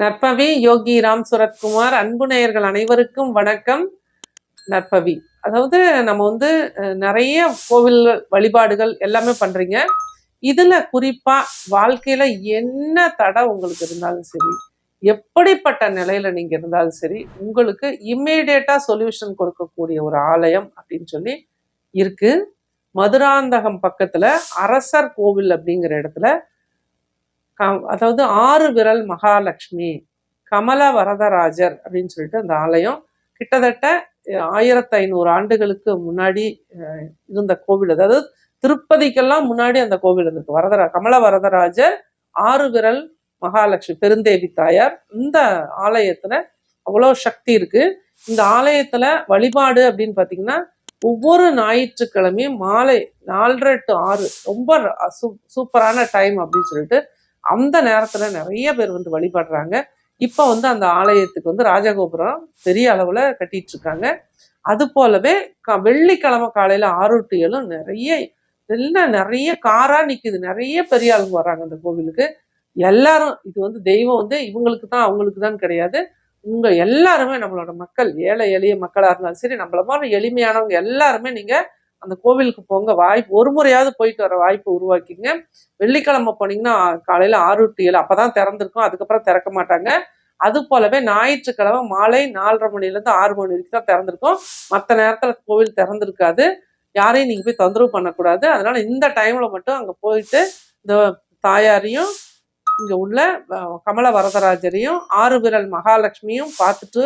நற்பவி யோகி ராம் சுரத்குமார் அன்பு நேயர்கள் அனைவருக்கும் வணக்கம் நற்பவி. அதாவது நம்ம வந்து நிறைய கோவில் வழிபாடுகள் எல்லாமே பண்றீங்க. இதுல குறிப்பா வாழ்க்கையில என்ன தடை உங்களுக்கு இருந்தாலும் சரி எப்படிப்பட்ட நிலையில நீங்க இருந்தாலும் சரி உங்களுக்கு இம்மீடியட்டாக சொல்யூஷன் கொடுக்கக்கூடிய ஒரு ஆலயம் அப்படின்னு சொல்லி இருக்கு. மதுராந்தகம் பக்கத்துல அரசர் கோவில் அப்படிங்கிற இடத்துல அதாவது ஆறு விரல் மகாலட்சுமி கமல வரதராஜர் அப்படின்னு சொல்லிட்டு அந்த ஆலயம். கிட்டத்தட்ட ஆயிரத்தி ஆயிரத்து ஐநூறு ஆண்டுகளுக்கு முன்னாடி இருந்த கோவில் அதாவது திருப்பதிக்கெல்லாம் முன்னாடி அந்த கோவில் இருந்திருக்கு. வரதரா கமல வரதராஜர் ஆறு விரல் மகாலட்சுமி பெருந்தேவி தாயார். இந்த ஆலயத்துல அவ்வளோ சக்தி இருக்கு. இந்த ஆலயத்துல வழிபாடு அப்படின்னு பாத்தீங்கன்னா ஒவ்வொரு ஞாயிற்றுக்கிழமையும் மாலை நாலரை டு ஆறு ரொம்ப சூ- சூப்பரான டைம் அப்படின்னு சொல்லிட்டு அந்த நேரத்துல நிறைய பேர் வந்து வழிபடுறாங்க. இப்போ வந்து அந்த ஆலயத்துக்கு வந்து ராஜகோபுரம் பெரிய அளவுல கட்டிட்டு இருக்காங்க அது போலவே க- வெள்ளிக்கிழமை காலையில ஆறு டு நிறைய எல்லாம் நிறைய காரா நிக்குது. நிறைய பெரிய ஆளுங்க வர்றாங்க அந்த கோவிலுக்கு. எல்லாரும் இது வந்து தெய்வம் வந்து இவங்களுக்கு தான் அவங்களுக்கு தான் கிடையாது. உங்க எல்லாருமே நம்மளோட மக்கள் ஏழை எளிய மக்களா இருந்தாலும் சரி நம்மள மாதிரி எளிமையானவங்க எல்லாருமே நீங்க அந்த கோவிலுக்கு போங்க. வாய்ப்பு ஒரு முறையாவது போயிட்டு வர வாய்ப்பு உருவாக்கிங்க. வெள்ளிக்கிழமை போனீங்கன்னா காலையில் ஆறு டு ஏழு அப்பதான் திறந்திருக்கும். அதுக்கப்புறம் திறக்க மாட்டாங்க. அது போலவே ஞாயிற்றுக்கிழமை மாலை நாலரை மணிலேருந்து ஆறு மணி வரைக்கும் தான் திறந்திருக்கும். மற்ற நேரத்தில் கோவில் திறந்திருக்காது. யாரையும் நீங்கள் போய் தொந்தரவு பண்ணக்கூடாது. அதனால இந்த டைமில் மட்டும் அங்கே போயிட்டு இந்த தாயாரையும் இங்கே உள்ள கமல வரதராஜரையும் ஆறு விரல் மகாலட்சுமியும் பார்த்துட்டு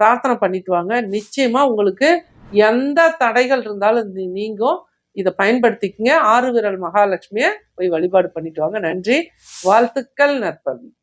பிரார்த்தனை பண்ணிட்டு வாங்க. நிச்சயமாக உங்களுக்கு எந்த தடைகள் இருந்தாலும் நீங்கும். இதை பயன்படுத்திக்கங்க. ஆறு விரல் மகாலட்சுமியை போய் வழிபாடு பண்ணிட்டு வாங்க. நன்றி. வாழ்த்துக்கள் நற்பவி.